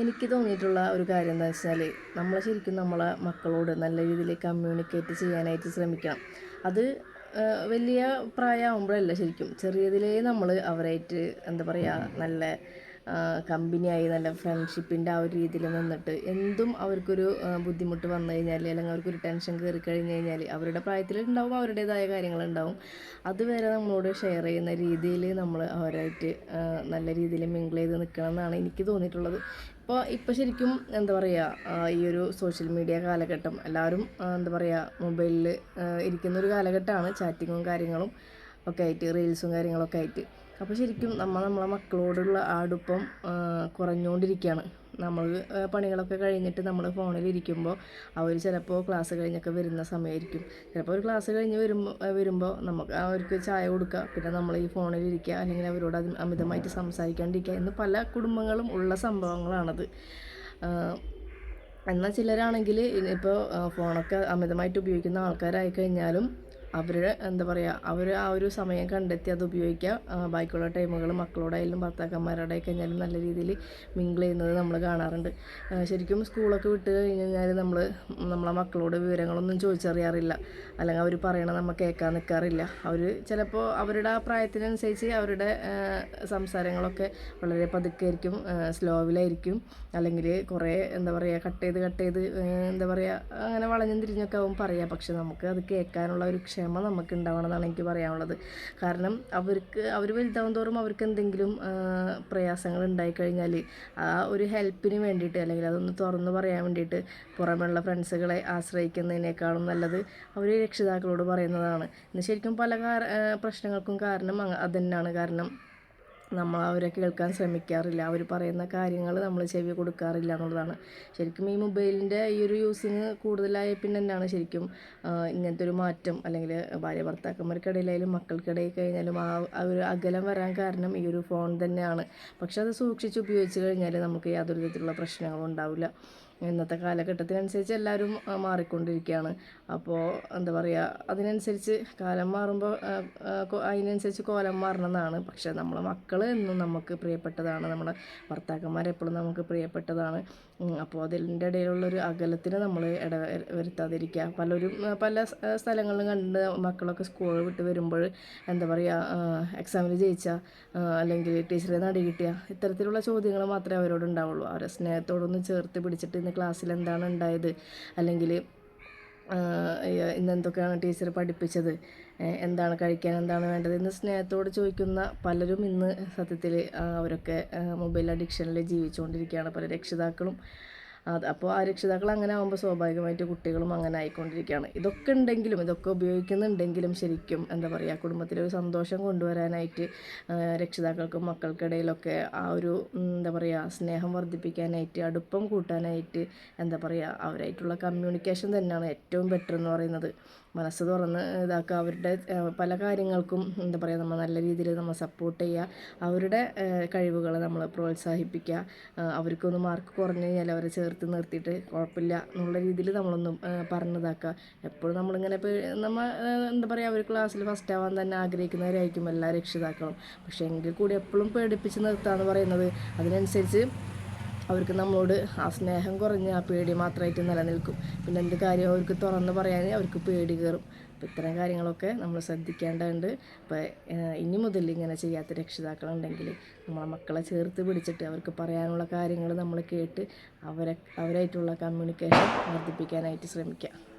എനിക്ക് തോന്നിയിട്ടുള്ള ഒരു കാര്യം എന്താ വെച്ചാൽ നമ്മൾ ശരിക്കും നമ്മളെ മക്കളോട് നല്ല രീതിയിൽ കമ്മ്യൂണിക്കേറ്റ് ചെയ്യാനായിട്ട് ശ്രമിക്കണം. അത് വലിയ പ്രായമാകുമ്പോഴല്ല ശരിക്കും. ചെറിയതിലേ നമ്മൾ അവരായിട്ട് എന്താ പറയുക നല്ല കമ്പനിയായി നല്ല ഫ്രണ്ട്ഷിപ്പിന്റെ ആ ഒരു രീതിയിൽ നിന്നിട്ട് എന്തും അവർക്കൊരു ബുദ്ധിമുട്ട് വന്നു കഴിഞ്ഞാൽ അല്ലെങ്കിൽ അവർക്കൊരു ടെൻഷൻ കയറി കഴിഞ്ഞ് കഴിഞ്ഞാൽ അവരുടെ പ്രായത്തിൽ ഉണ്ടാവും അവരുടേതായ കാര്യങ്ങളുണ്ടാവും. അതുവരെ നമ്മളോട് ഷെയർ ചെയ്യുന്ന രീതിയിൽ നമ്മൾ അവരായിട്ട് നല്ല രീതിയിൽ മിങ്കിൾ ചെയ്ത് നിൽക്കണം എന്നാണ് എനിക്ക് തോന്നിയിട്ടുള്ളത്. ഇപ്പോൾ ഇപ്പോൾ ശരിക്കും എന്താ പറയുക ഈ ഒരു സോഷ്യൽ മീഡിയ കാലഘട്ടം എല്ലാവരും എന്താ പറയുക മൊബൈലിൽ ഇരിക്കുന്ന ഒരു കാലഘട്ടമാണ് ചാറ്റിങ്ങും കാര്യങ്ങളും ഒക്കെ ആയിട്ട് റീൽസും കാര്യങ്ങളൊക്കെ ആയിട്ട്. അപ്പോൾ ശരിക്കും നമ്മൾ നമ്മളെ മക്കളോടുള്ള ആടുപ്പം കുറഞ്ഞുകൊണ്ടിരിക്കുകയാണ് നമ്മൾ പണികളൊക്കെ കഴിഞ്ഞിട്ട് നമ്മൾ ഫോണിലിരിക്കുമ്പോൾ അവർ ചിലപ്പോൾ ക്ലാസ് കഴിഞ്ഞൊക്കെ വരുന്ന സമയമായിരിക്കും ചിലപ്പോൾ ഒരു ക്ലാസ് കഴിഞ്ഞ് വരുമ്പോൾ വരുമ്പോൾ നമുക്ക് അവർക്ക് ചായ കൊടുക്കുക പിന്നെ നമ്മൾ ഈ ഫോണിലിരിക്കുക അല്ലെങ്കിൽ അവരോട് അമിതമായിട്ട് സംസാരിക്കാണ്ടിരിക്കുക എന്ന് പല കുടുംബങ്ങളും ഉള്ള സംഭവങ്ങളാണത്. എന്നാൽ ചിലരാണെങ്കിൽ ഇപ്പോൾ ഫോണൊക്കെ അമിതമായിട്ട് ഉപയോഗിക്കുന്ന ആൾക്കാരായി കഴിഞ്ഞാലും അവരുടെ എന്താ പറയുക അവർ ആ ഒരു സമയം കണ്ടെത്തി അത് ഉപയോഗിക്കുക ബാക്കിയുള്ള ടൈമുകൾ മക്കളോടായാലും ഭർത്താക്കന്മാരോടെ കഴിഞ്ഞാലും നല്ല രീതിയിൽ മിങ്കിൾ ചെയ്യുന്നത് നമ്മൾ കാണാറുണ്ട്. ശരിക്കും സ്കൂളൊക്കെ വിട്ട് കഴിഞ്ഞ് കഴിഞ്ഞാൽ നമ്മൾ നമ്മളെ മക്കളോട് വിവരങ്ങളൊന്നും ചോദിച്ചറിയാറില്ല. അല്ലെങ്കിൽ അവർ പറയണത് നമ്മൾ കേൾക്കാൻ നിൽക്കാറില്ല അവർ ചിലപ്പോൾ അവരുടെ ആ പ്രായത്തിനനുസരിച്ച് അവരുടെ സംസാരങ്ങളൊക്കെ വളരെ പതുക്കെ ആയിരിക്കും സ്ലോവിലായിരിക്കും. അല്ലെങ്കിൽ കുറേ എന്താ പറയുക കട്ട് ചെയ്ത് കട്ട് ചെയ്ത് എന്താ പറയുക അങ്ങനെ വളഞ്ഞും തിരിഞ്ഞൊക്കെ ആവും പറയുക പക്ഷെ നമുക്ക് അത് കേൾക്കാനുള്ള ഒരു ക്ഷമ നമുക്ക് ഉണ്ടാവണം എന്നാണ് എനിക്ക് പറയാനുള്ളത്. കാരണം അവർക്ക് അവർ വലുതാവും തോറും അവർക്ക് എന്തെങ്കിലും പ്രയാസങ്ങൾ ഉണ്ടായിക്കഴിഞ്ഞാൽ ആ ഒരു ഹെൽപ്പിന് വേണ്ടിയിട്ട് അല്ലെങ്കിൽ അതൊന്ന് തുറന്ന് പറയാൻ വേണ്ടിയിട്ട് പുറമെയുള്ള ഫ്രണ്ട്സുകളെ ആശ്രയിക്കുന്നതിനേക്കാളും നല്ലത് അവർ രക്ഷിതാക്കളോട് പറയുന്നതാണ്. ഇന്ന് ശരിക്കും പല പ്രശ്നങ്ങൾക്കും കാരണം അത് തന്നെയാണ് കാരണം നമ്മൾ അവരെ കേൾക്കാൻ ശ്രമിക്കാറില്ല. അവർ പറയുന്ന കാര്യങ്ങൾ നമ്മൾ ചെവി കൊടുക്കാറില്ല എന്നുള്ളതാണ്. ശരിക്കും ഈ മൊബൈലിന്റെ ഈ ഒരു യൂസിങ് കൂടുതലായ പിന്നെ തന്നെയാണ് ശരിക്കും ഇങ്ങനത്തെ ഒരു മാറ്റം അല്ലെങ്കിൽ ഭാര്യ ഭർത്താക്കന്മാർക്കിടയിലായാലും മക്കൾക്കിടയിൽ കഴിഞ്ഞാലും ആ ഒരു അകലം വരാൻ കാരണം ഈ ഒരു ഫോൺ തന്നെയാണ്. പക്ഷെ അത് സൂക്ഷിച്ച് ഉപയോഗിച്ച് കഴിഞ്ഞാൽ നമുക്ക് യാതൊരു വിധത്തിലുള്ള പ്രശ്നങ്ങളും ഉണ്ടാവില്ല. ഇന്നത്തെ കാലഘട്ടത്തിനനുസരിച്ച് എല്ലാവരും മാറിക്കൊണ്ടിരിക്കുകയാണ്. അപ്പോൾ എന്താ പറയുക അതിനനുസരിച്ച് കാലം മാറുമ്പോൾ അതിനനുസരിച്ച് കോലം മാറണമെന്നാണ്. പക്ഷേ നമ്മളെ മക്കൾ എന്നും നമുക്ക് പ്രിയപ്പെട്ടതാണ്. നമ്മുടെ ഭർത്താക്കന്മാർ എപ്പോഴും നമുക്ക് പ്രിയപ്പെട്ടതാണ്. അപ്പോൾ അതിന്റെ ഇടയിലുള്ളൊരു അകലത്തിന് നമ്മൾ ഇട വരുത്താതിരിക്കുക. പലരും പല സ്ഥലങ്ങളിലും കണ്ട് മക്കളൊക്കെ സ്കൂൾ വിട്ട് വരുമ്പോൾ എന്താ പറയുക എക്സാമിൽ ജയിച്ച അല്ലെങ്കിൽ ടീച്ചറെ നടി കിട്ടിയ ഇത്തരത്തിലുള്ള ചോദ്യങ്ങൾ മാത്രമേ അവരോട് ഉണ്ടാവുള്ളൂ അവരെ സ്നേഹത്തോടൊന്ന് ചേർത്ത് പിടിച്ചിട്ട് ക്ലാസ്സിൽ എന്താണ് ഉണ്ടായത്? അല്ലെങ്കിൽ ഇന്ന് എന്തൊക്കെയാണ് ടീച്ചർ പഠിപ്പിച്ചത്? എന്താണ് കഴിക്കാൻ എന്താണ് വേണ്ടത് എന്ന് സ്നേഹത്തോട് ചോദിക്കുന്ന പലരും ഇന്ന് സത്യത്തിൽ അവരൊക്കെ മൊബൈൽ അഡിക്ഷനിൽ ജീവിച്ചുകൊണ്ടിരിക്കുകയാണ്. പല രക്ഷിതാക്കളും അത് അപ്പോൾ ആ രക്ഷിതാക്കൾ അങ്ങനെ ആകുമ്പോൾ സ്വാഭാവികമായിട്ട് കുട്ടികളും അങ്ങനെ ആയിക്കൊണ്ടിരിക്കുകയാണ്. ഇതൊക്കെ ഉണ്ടെങ്കിലും ഇതൊക്കെ ഉപയോഗിക്കുന്നുണ്ടെങ്കിലും ശരിക്കും എന്താ പറയുക കുടുംബത്തിലൊരു സന്തോഷം കൊണ്ടുവരാനായിട്ട് രക്ഷിതാക്കൾക്കും മക്കൾക്കിടയിലൊക്കെ ആ ഒരു എന്താ പറയുക സ്നേഹം വർദ്ധിപ്പിക്കാനായിട്ട് അടുപ്പം കൂട്ടാനായിട്ട് എന്താ പറയുക അവരായിട്ടുള്ള കമ്മ്യൂണിക്കേഷൻ തന്നെയാണ് ഏറ്റവും ബെറ്റർ എന്ന് പറയുന്നത്. മനസ്സ് തുറന്ന് ഇതാക്കുക അവരുടെ പല കാര്യങ്ങൾക്കും എന്താ പറയുക നമ്മൾ നല്ല രീതിയിൽ നമ്മൾ സപ്പോർട്ട് ചെയ്യുക അവരുടെ കഴിവുകളെ നമ്മൾ പ്രോത്സാഹിപ്പിക്കുക അവർക്കൊന്ന് മാർക്ക് കുറഞ്ഞു കഴിഞ്ഞാൽ അവരെ ചേർത്ത് നിർത്തിയിട്ട് കുഴപ്പമില്ല എന്നുള്ള രീതിയിൽ നമ്മളൊന്നും പറഞ്ഞതാക്കുക എപ്പോഴും നമ്മളിങ്ങനെ നമ്മൾ എന്താ പറയുക അവർ ക്ലാസ്സിൽ ഫസ്റ്റ് ആവാൻ തന്നെ ആഗ്രഹിക്കുന്നവരായിരിക്കും എല്ലാ രക്ഷിതാക്കളും. പക്ഷേ എങ്കിൽ കൂടി എപ്പോഴും പേടിപ്പിച്ച് നിർത്തുക എന്ന് പറയുന്നത് അതിനനുസരിച്ച് അവർക്ക് നമ്മളോട് ആ സ്നേഹം കുറഞ്ഞ് ആ പേടി മാത്രമായിട്ട് നിലനിൽക്കും. പിന്നെ എന്ത് കാര്യം അവർക്ക് തുറന്ന് പറയാൻ അവർക്ക് പേടി കയറും. അപ്പോൾ ഇത്തരം കാര്യങ്ങളൊക്കെ നമ്മൾ ശ്രദ്ധിക്കേണ്ടതുണ്ട്. അപ്പോൾ ഇനി മുതൽ ഇങ്ങനെ ചെയ്യാത്ത രക്ഷിതാക്കളുണ്ടെങ്കിൽ നമ്മളെ മക്കളെ ചേർത്ത് പിടിച്ചിട്ട് അവർക്ക് പറയാനുള്ള കാര്യങ്ങൾ നമ്മൾ കേട്ട് അവരെ അവരായിട്ടുള്ള കമ്മ്യൂണിക്കേഷൻ വർദ്ധിപ്പിക്കാനായിട്ട് ശ്രമിക്കുക